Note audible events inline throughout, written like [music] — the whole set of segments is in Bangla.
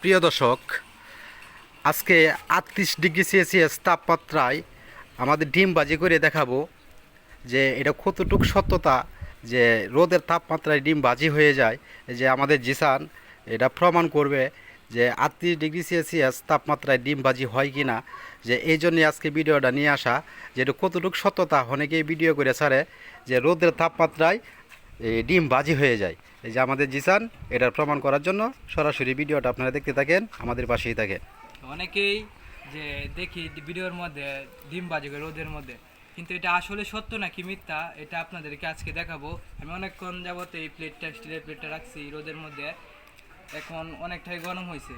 প্রিয় দর্শক, আজকে আটত্রিশ ডিগ্রি সেলসিয়াস তাপমাত্রায় আমাদের ডিম বাজি করে দেখাবো যে এটা কতটুক সত্যতা যে রোদের তাপমাত্রায় ডিম বাজি হয়ে যায়। যে আমাদের জিসান এটা প্রমাণ করবে যে আটত্রিশ ডিগ্রি সেলসিয়াস তাপমাত্রায় ডিম বাজি হয় কি না। যে এই জন্যে আজকে ভিডিওটা নিয়ে আসা যে এটা কতটুক সত্যতা। অনেকেই ভিডিও করে ছাড়ে যে রোদের তাপমাত্রায় ডিম বাজি হয়ে যায়। এই যে আমাদের জিসান এটার প্রমাণ করার জন্য সরাসরি ভিডিওটা আপনারা দেখতে থাকেন আমাদের পাশেই থাকে অনেকেই যে দেখি ভিডিওর মধ্যে ডিম বাজি করে রোদের মধ্যে কিন্তু এটা আসলে সত্য নাকি মিথ্যা? এটা আপনাদেরকে আজকে দেখাবো। আমি অনেকক্ষণ যাবত এই প্লেটটা স্টিলের প্লেটটা রাখছি রোদের মধ্যে। এখন অনেকটাই গরম হয়েছে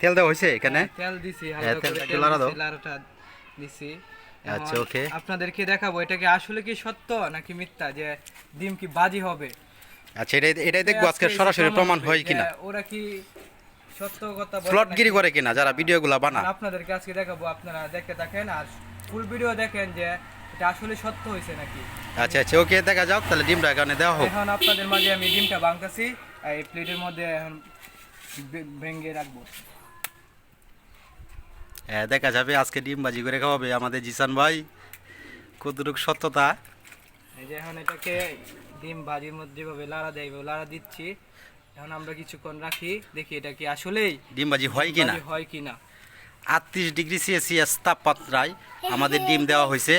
তেল দেওয়া হয়েছে এখানে? হ্যাঁ, তেল দিছি হ্যাঁ, হালকা করে তেল দিছি। আচ্ছা, okay. আপনাদেরকে দেখাবো এটা কি আসলে কি সত্য নাকি মিথ্যা যে ডিম কি বাজি হবে? আচ্ছা এটাই এটাই দেখব আজকে সরাসরি প্রমাণ হয় কিনা। ওরা কি সত্য কথা করে কিনা যারা ভিডিওগুলো আপনাদেরকে আজকে দেখাবো আপনারা থাকেন আর ফুল ভিডিও দেখেন যে এটা আসলে সত্য হয়েছে নাকি। আচ্ছা আচ্ছা ওকে দেখা যাক তাহলে ডিমটা এখানে দেওয়া হোক। এখন আপনাদের মাঝে আমি ডিমটা ভাঙতেছি এই প্লেটের মধ্যে এখন ভেঙে রাখব। দেখা যাবে আজকে ডিম বাজি করে খাওয়াবে আমাদের জিসান ভাই। কতটুক সত্যতা? এই যে এখন এটাকে ডিম ভাজির মধ্যে যেভাবে লাড়া দেয় লাড়া দিচ্ছি। এখন আমরা কিছুক্ষণ রাখি দেখি এটা কি আসলেই ডিম বাজি হয় কিনা? ভাজি হয় কিনা? আটত্রিশ ডিগ্রি সেলসিয়াস তাপমাত্রায় আমাদের ডিম দেওয়া হয়েছে।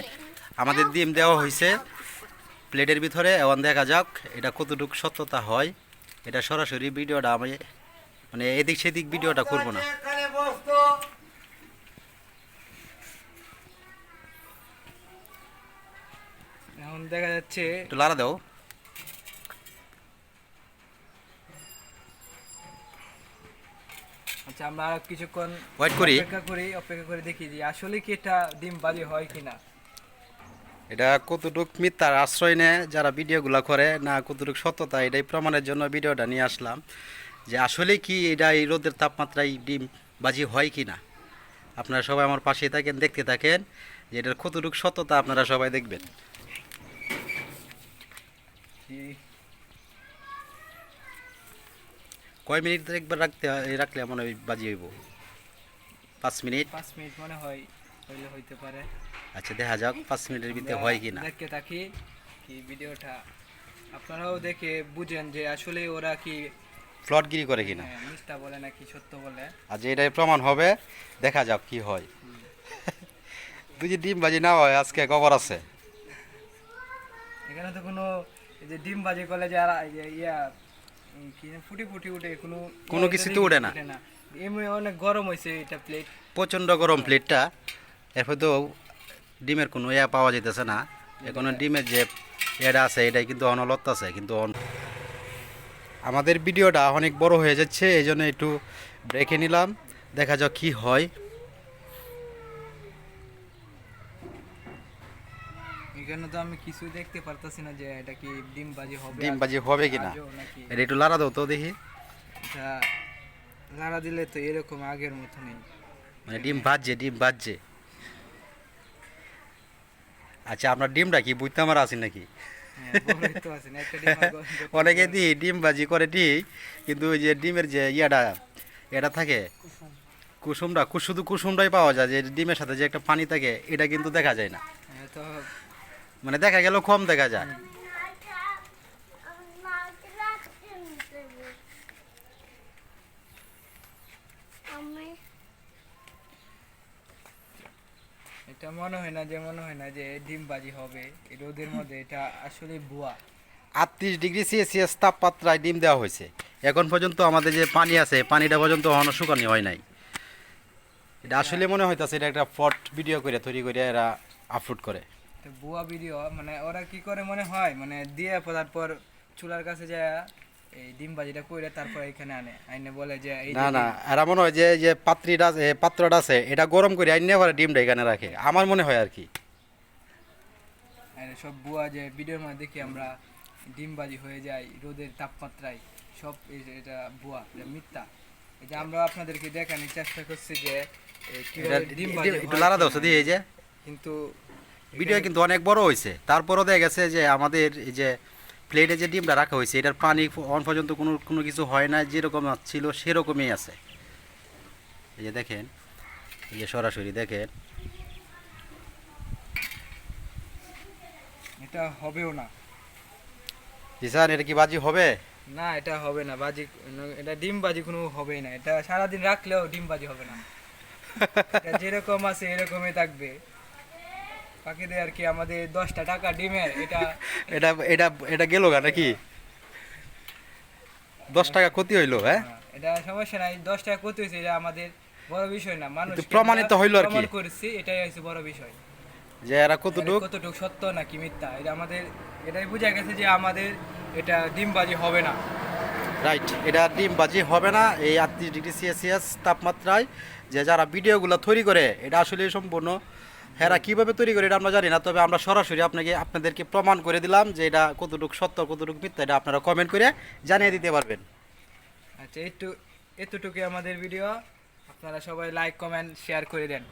আমাদের ডিম দেওয়া হয়েছে প্লেটের ভিতরে এখন দেখা যাক এটা কতটুকু সত্যতা হয়। এটা সরাসরি ভিডিওটা আমি মানে এদিক সেদিক ভিডিওটা করব না। দেখা যাচ্ছে একটু লাড়া দাও। আচ্ছা আমরা আর কিছুক্ষণ Wait করি। অপেক্ষা করি অপেক্ষা করে দেখি যে আসলে কি এটা ডিম বাজি হয় কিনা। এটা কতটুক মিথ্যার আশ্রয় নেয় যারা ভিডিওগুলো করে না কতটুক সত্যতা এটাই প্রমাণের জন্য ভিডিওটা নিয়ে আসলাম যে আসলে কি এটা এই রোদের তাপমাত্রায় ডিম বাজি হয় কি না আপনারা সবাই আমার পাশেই থাকেন দেখতে থাকেন যে এটার কতটুক সত্যতা আপনারা সবাই দেখবেন। কয় মিনিট একবার রাখতে হয়- রাখলে মনে হয় বাজি হইব। পাঁচ মিনিট? পাঁচ মিনিট মনে হয় হইলে হইতে পারে। আচ্ছা দেখা যাক পাঁচ মিনিটের ভিতরে হয় কি না। দেখতে থাকি কি ভিডিওটা। আপনারাও দেখে বুঝেন যে আসলে ওরা কি ফ্লটগিরি করে কিনা। হ্যাঁ, মিথ্যা বলে নাকি সত্য বলে। আজ এটাই প্রমাণ হবে দেখা যাক কি হয়। যে ডিম বাজি না হয় আজকে খবর আছে। এখানে তো কোনো যে ডিম বাজি করলে এই যে ইয়া যেন ফুটি ফুটি উঠে কোনো কোনো কিছুতে উঠে না। এমনি অনেক গরম হয়েছে এটা প্লেট প্রচণ্ড গরম প্লেটটা এরপর তো ডিমের কোনো ইয়া পাওয়া যেতেছে না। এখন ডিমের যে এটা আছে এটাই কিন্তু অনলত আছে কিন্তু অন- আমাদের ভিডিওটা অনেক বড় হয়ে যাচ্ছে এই জন্য একটু ব্রেকে নিলাম। দেখা যাক কি হয়। এখানে তো আমি কিছুই দেখতে পারতাছি না যে এটা কি ডিম বাজি হবে ডিম বাজি হবে কিনা? এটা একটু লাড়া দাও তো দেখি। এটা লাড়া দিলে তো এরকম আগের মতো নেই। মানে ডিম ভাজছে ডিম ভাজছে আচ্ছা আপনার ডিমটা কি বুঝতে আমার আছি নাকি? হ্যাঁ, অনেকে দিই ডিম ভাজি করে ঠিক কিন্তু ওই যে ডিমের যে ইয়াটা এটা থাকে কুসুমটা কু- শুধু কুসুমটাই পাওয়া যায় যে ডিমের সাথে যে একটা পানি থাকে এটা কিন্তু দেখা যায় না। হ্যাঁ, তো মানে দেখা গেল কম দেখা যায়। এটা মনে হয় না যে মনে হয় না যে ডিম বাজি হবে রোদের মধ্যে এটা আসলে বুয়া আটত্রিশ ডিগ্রি সেলসিয়াস তাপমাত্রায় ডিম দেওয়া হয়েছে। এখন পর্যন্ত আমাদের যে পানি আছে পানিটা পর্যন্ত এখনও শুকানি হয় নাই। এটা আসলে মনে হইতাছে এটা একটা ফট ভিডিও করে তৈরি করে এরা আপলোড করে। তো বুয়া ভিডিও মানে ওরা কি করে মনে হয়? মানে দিয়ে পর- তারপর চুলার কাছে যায় এই ডিম বাজিটা কইরে তারপর এখানে আনে। আইনে বলে যে এই না না এরা মনে হয় যে যে পাত্রীটা পাত্রটা আছে এটা গরম করে আইনে পরে ডিমটা এখানে রাখে। আমার মনে হয় আর কি। সব বুয়া যে ভিডিওর মধ্যে দেখি আমরা ডিম বাজি হয়ে যায় রোদের তাপমাত্রায় সব এটা বুয়া এটা মিথ্যা। এটা আমরা আপনাদেরকে দেখানোর চেষ্টা করছি যে ডিম বাজি একটু লাড়া দাও। শুধু এই যে। কিন্তু ভিডিও কিন্তু অনেক বড় হয়েছে। তারপরও দেখা গেছে যে আমাদের এই যে প্লেটে যে ডিমটা রাখা হয়েছে এটার পানি অন পর্যন্ত কোনো কোনো কিছু হয় না যেরকম ছিল সেরকমই আছে। এই যে দেখেন এই যে সরাসরি দেখেন। এটা হবেও না। জিসান এটা কি বাজি হবে? না এটা হবে না বাজি এটা ডিম বাজি কোনো হবেই না। এটা সারাদিন রাখলেও ডিম বাজি হবে না। [laughs] যেরকম আছে এরকমই থাকবে। পাখিদের আর কি আমাদের দশটা টাকা ডিমের এটা [laughs] এটা এটা এটা গেল গা নাকি? দশ টাকা ক্ষতি হইল হ্যাঁ? হ্যাঁ, এটা সমস্যা নাই দশ টাকা করতে হয়েছে এটা আমাদের বড় বিষয় না মানুষ প্রমাণিত হইল আর কি। করেছি এটাই হচ্ছে বড় বিষয়। যে এরা কতটুক? কতটুকু সত্য নাকি মিথ্যা? এটা আমাদের এটাই বোঝা গেছে যে আমাদের এটা ডিমবাজি হবে না। রাইট এটা ডিম বাজি হবে না এই আটত্রিশ ডিগ্রি সেলসিয়াস তাপমাত্রায় যে যারা ভিডিওগুলো তৈরি করে এটা আসলে সম্পূর্ণ হেরা কীভাবে তৈরি করে এটা আমরা জানি না, তবে আমরা সরাসরি আপনাকে আপনাদেরকে প্রমাণ করে দিলাম যে এটা কতটুকু সত্য, কতটুকু মিথ্যা, এটা আপনারা কমেন্ট করে জানিয়ে দিতে পারবেন। আচ্ছা একটু এতটুকু আমাদের ভিডিও আপনারা সবাই লাইক কমেন্ট শেয়ার করে দেন।